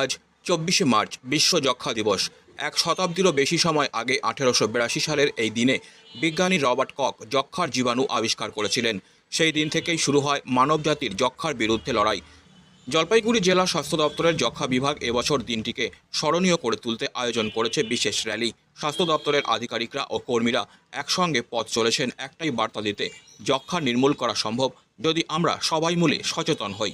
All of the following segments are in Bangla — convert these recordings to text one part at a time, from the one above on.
আজ চব্বিশে মার্চ, বিশ্ব যক্ষা দিবস। এক শতাব্দীরও বেশি সময় আগে আঠেরোশো বিরাশি সালের এই দিনে বিজ্ঞানী রবার্ট কক যক্ষার জীবাণু আবিষ্কার করেছিলেন। সেই দিন থেকেই শুরু হয় মানবজাতির যক্ষার বিরুদ্ধে লড়াই। জলপাইগুড়ি জেলা স্বাস্থ্য দপ্তরের যক্ষা বিভাগ এবছর দিনটিকে স্মরণীয় করে তুলতে আয়োজন করেছে বিশেষ র্যালি। স্বাস্থ্য দপ্তরের আধিকারিকরা ও কর্মীরা একসঙ্গে পথ চলেছেন। একটাই বার্তা দিতে যক্ষা নির্মূল করা সম্ভব যদি আমরা সবাই মিলে সচেতন হই।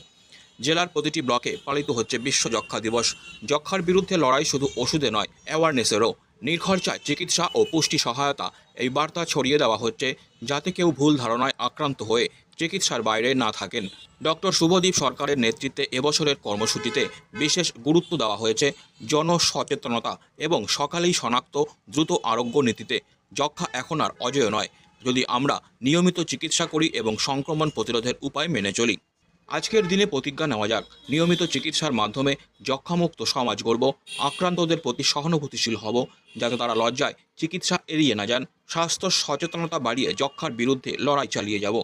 জেলার প্রতিটি ব্লকে পালিত হচ্ছে বিশ্ব যক্ষা দিবস। যক্ষার বিরুদ্ধে লড়াই শুধু ওষুধে নয় অ্যাওয়ারনেসেরও নির্খরচায় চিকিৎসা ও পুষ্টি সহায়তা এই বার্তা ছড়িয়ে দেওয়া হচ্ছে যাতে কেউ ভুল ধারণায় আক্রান্ত হয়ে চিকিৎসার বাইরে না থাকেন। ডক্টর শুভদীপ সরকারের নেতৃত্বে এবছরের কর্মসূচিতে বিশেষ গুরুত্ব দেওয়া হয়েছে জনসচেতনতা এবং সকালেই শনাক্ত দ্রুত আরোগ্য নীতিতে। যক্ষা এখন আর অজেয় নয়। যদি আমরা নিয়মিত চিকিৎসা করি এবং সংক্রমণ প্রতিরোধের উপায় মেনে চলি। আজকের দিনে প্রতিজ্ঞা নেওয়া যাক। নিয়মিত চিকিৎসার মাধ্যমে যক্ষামুক্ত সমাজ গড়ব, আক্রান্তদের প্রতি সহানুভূতিশীল হব, যাতে তারা লজ্জায় চিকিৎসা এড়িয়ে না যান। স্বাস্থ্য সচেতনতা বাড়িয়ে যক্ষার বিরুদ্ধে লড়াই চালিয়ে যাব।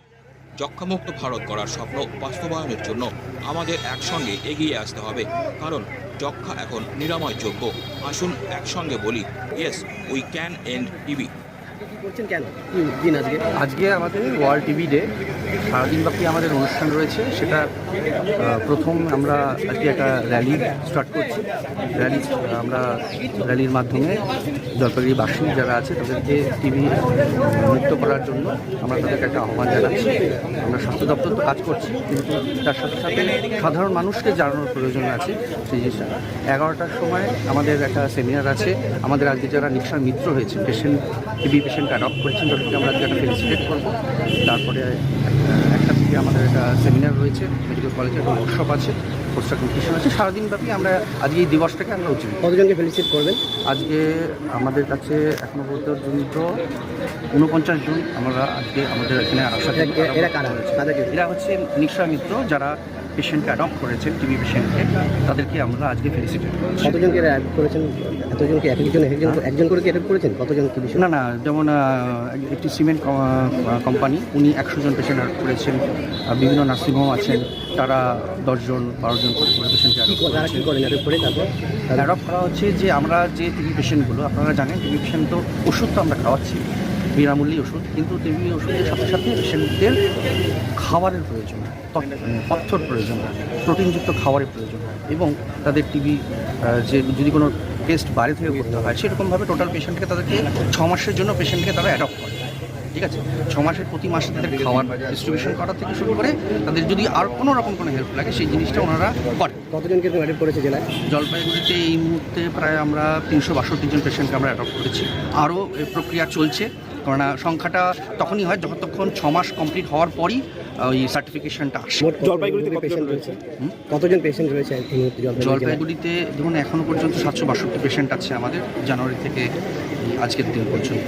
যক্ষামুক্ত ভারত করার স্বপ্ন বাস্তবায়নের জন্য আমাদের একসঙ্গে এগিয়ে আসতে হবে। কারণ যক্ষা এখন নিরাময়যোগ্য। আসুন একসঙ্গে বলি, ইয়েস, উই ক্যান এন্ড কি করছেন কেন? কি দিন আজকে? আজকে আমাদের ওয়ার্ল্ড টিভি ডে। সারাদিনব্যাপী আমাদের অনুষ্ঠান রয়েছে। সেটা প্রথম আমরা আজকে একটা র্যালি স্টার্ট করছি। র্যালি আমরা র্যালির মাধ্যমে জলপাইগুড়ি বাসিন্দা যারা আছে তাদেরকে টিভি মুক্ত করার জন্য আমরা তাদেরকে একটা আহ্বান জানাচ্ছি। আমরা স্বাস্থ্য দপ্তর তো কাজ করছি কিন্তু তার সাথে সাথে সাধারণ মানুষকে জানানোর প্রয়োজন আছে সেই জিনিসটা। এগারোটার সময় আমাদের একটা সেমিনার আছে। আমাদের আজকে যারা নিঃশ্বাস মিত্র হয়েছে পেশেন্ট টিবি পেশেন্ট অ্যাডপ্ট করেছেন তাদেরকে আমরা একটা ফেলিসিটেট করব তারপরে একটা থেকে আমাদের একটা সেমিনার রয়েছে মেডিকেল কলেজে একটা ওয়ার্কশপ আছে পোস্টার কম্পিটিশন আছে সারাদিন ব্যাপী আমরা আজকে এই দিবসটাকে আমরা উচিত। কতজনকে ফেলিসিট করবেন আজকে আমাদের কাছে এখনও পর্যন্ত উনপঞ্চাশ জন আমরা আজকে আমাদের এখানে করি। এরা- কারা তাদেরকে এরা হচ্ছে মিত্র যারা পেশেন্টকে অ্যাডপ্ট করেছেন টিবি পেশেন্টকে তাদেরকে আমরা আজকে ফেলিসিটেট করছি। কতজনকে অ্যাড করেছেন? এতজনকে এক একজন একজন একজন করে কি অ্যাড করেছেন? কতজন কি বিষয়? না না যেমন একটি সিমেন্ট কোম্পানি উনি একশো জন পেশেন্ট অ্যাড করেছেন বিভিন্ন নার্সিংহোম আছেন তারা দশজন বারোজন করে করে পেশেন্টকে অ্যাডপ্ট করা হচ্ছে যে আমরা যে টিবি পেশেন্টগুলো আপনারা জানেন টিবি পেশেন্ট তো ওষুধ তো আমরা খাওয়াচ্ছি। বিনামূল্যে ওষুধ কিন্তু টিবি ওষুধের সাথে সাথে পেশেন্টদের খাবারের প্রয়োজন হয় তথ্য- তথ্যর প্রয়োজন হয় প্রোটিনযুক্ত খাবারের প্রয়োজন হয় এবং তাদের টিবি যে যদি কোনো টেস্ট বাইরে থেকে করতে হয় সেরকমভাবে টোটাল পেশেন্টকে তাদেরকে ছ মাসের জন্য পেশেন্টকে তারা অ্যাডপ্ট করে ঠিক আছে? ছ মাসের প্রতি মাসে তাদের খাবার ডিস্ট্রিবিউশন করা থেকে শুরু করে তাদের যদি আর কোনো রকম কোনো হেল্প লাগে সেই জিনিসটা ওনারা করে। কতজনকে অ্যাড করেছে জেলায়? জলপাইগুড়িতে এই মুহূর্তে প্রায় আমরা তিনশো বাষট্টি জন পেশেন্টকে আমরা অ্যাডপ্ট করেছি। আরও প্রক্রিয়া চলছে। কেননা সংখ্যাটা তখনই হয় যতক্ষণ ছ মাস কমপ্লিট হওয়ার পরই ওই সার্টিফিকেশনটা আসে। জলপাইগুড়িতে পেশেন্ট রয়েছে? কতজন পেশেন্ট রয়েছে? জলপাইগুড়িতে? দেখুন এখনও পর্যন্ত সাতশো বাষট্টি পেশেন্ট আছে আমাদের জানুয়ারি থেকে আজকের দিন পর্যন্ত।